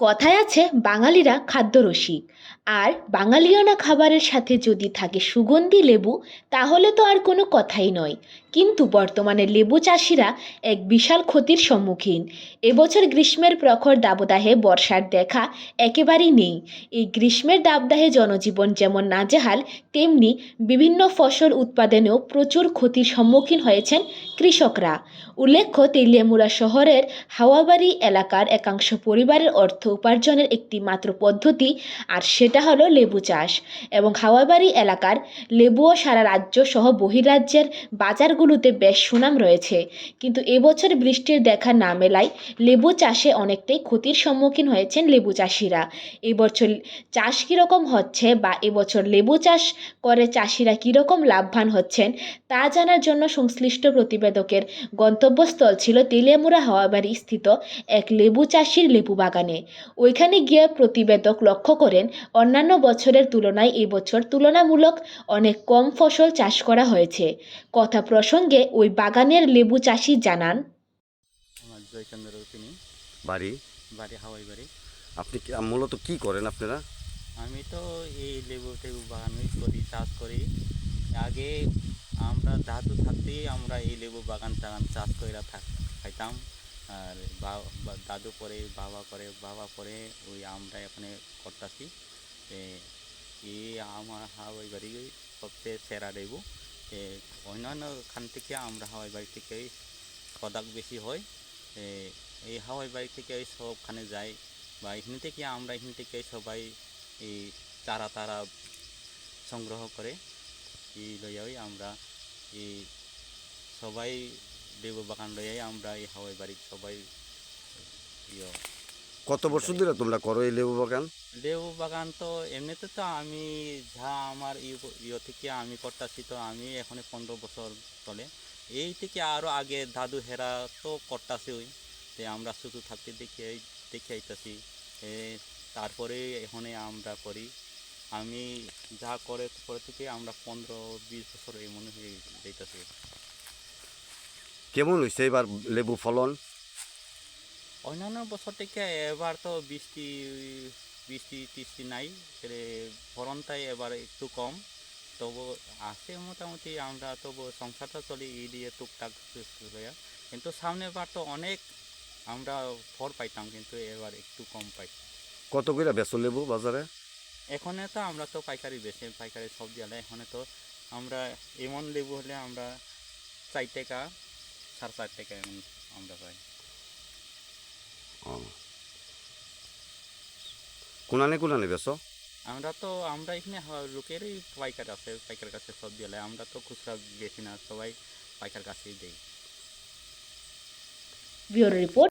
কথায় আছে, বাঙালিরা খাদ্যরসিক আর বাঙালিয়ানা খাবারের সাথে যদি থাকে সুগন্ধি লেবু, তাহলে তো আর কোনো কথাই নয়। কিন্তু বর্তমানে লেবু চাষিরা এক বিশাল ক্ষতির সম্মুখীন। এবছর গ্রীষ্মের প্রখর দাবদাহে বর্ষার দেখা একেবারেই নেই। এই গ্রীষ্মের দাবদাহে জনজীবন যেমন নাজেহাল, তেমনি বিভিন্ন ফসল উৎপাদনেও প্রচুর ক্ষতির সম্মুখীন হয়েছেন কৃষকরা। উল্লেখ্য, তেলিয়ামুড়া শহরের হাওয়াবাড়ি এলাকার একাংশ পরিবারের অর্থ উপার্জনের একটি মাত্র পদ্ধতি, আর সেটা হলো লেবু চাষ। এবং হাওয়াবাড়ি এলাকার লেবুও সারা রাজ্য সহ বহিরাজ্যের বাজারগুলোতে বেশ সুনাম রয়েছে। কিন্তু এবছর বৃষ্টির দেখা না মেলায় লেবু চাষে অনেকটাই ক্ষতির সম্মুখীন হয়েছেন লেবু চাষিরা। এবছর চাষ কীরকম হচ্ছে বা এবছর লেবু চাষ করে চাষিরা কীরকম লাভবান হচ্ছেন, তা জানার জন্য সংশ্লিষ্ট প্রতিবেদকের গন্তব্যস্থল ছিল তেলিয়ামুড়া হাওয়াবাড়ি স্থিত এক লেবু চাষির লেবু বাগানে। ওইখানে গিয়ে প্রতিবেদক লক্ষ্য করেন অন্যান্য বছরের তুলনায় এবছর তুলনামূলক অনেক কম ফসল চাষ করা হয়েছে। কথা প্রসঙ্গে ওই বাগানের লেবু চাষি জানান আমার বাড়ি? বাড়ি হাওয়াই বাড়ি আপনি মূলত কি করেন আপনারা? আমি তো এই লেবু টেবু বাগানই করি চাষ করি। আগে আমরা দাদু থাকতেই আমরা এই লেবু বাগান টাগান চাষ করে থাক খাইতাম। আর দাদু পরে বাবা করে, বাবা পরে ওই আমরা এখানে করতেছি। এই আমার হাওয়াই বাড়ি সবচেয়ে সেরা লেবু। অন্যান্য খান থেকে আমরা হাওয়াই বাড়ি থেকে প্রোডাক্ট বেশি হয়। এই হাওয়াই বাড়ি থেকে সবখানে যাই বা এখান থেকে আমরা এখান থেকে সবাই এই চারা তারা সংগ্রহ করে এই লইয়াই আমরা এই সবাই লেবু বাগান লইয়াই আমরা এই হাওয়াই বাড়ি সবাই ইয়ে। কত বছর ধরে তোমরা করো এই লেবু বাগান লেবু বাগান তো এমনিতে তো আমি যা আমার ইয়ে থেকে আমি করতেছি তো আমি এখন পনেরো বছর চলে। এই থেকে আরও আগে দাদু হেরা তো করতেছি ওই তে আমরা শুধু থাকতে দেখে দেখে আইতাছি তারপরে এখানে আমরা করি। আমি যা করে করে থেকে আমরা পনেরো বিশ বছর এই মনে হয়ে যাইতেছি। কেমন হয়েছে এবার লেবু ফলন? অন্যান্য বছর থেকে এবার তো বৃষ্টি বৃষ্টি টিষ্টি নাই ফলনটাই এবার একটু কম। তবু আছে মোটামুটি আমরা তবু সংসারটা চলি এই দিয়ে টুকটাক কিন্তু সামনে বার তো অনেক আমরা ফল পাইতাম কিন্তু এবার একটু কম পাই। কত করে বেচো লেবু বাজারে? এখানে তো আমরা তো পাইকারি বেশি পাইকারি সবজি আলে এখানে তো আমরা এমন লেবু হলে আমরা চার টাকা সাড়ে চার টাকা এমন আমরা পাই। ও। কোনানে কোনানে বেচো? আমরা তো আমরা এখানে লোকেরই পাইকার আছে পাইকার কাছে সব দিলে আমরা তো খুচরা বেশি না সবাই পাইকার কাছেই দেই। Bureau report.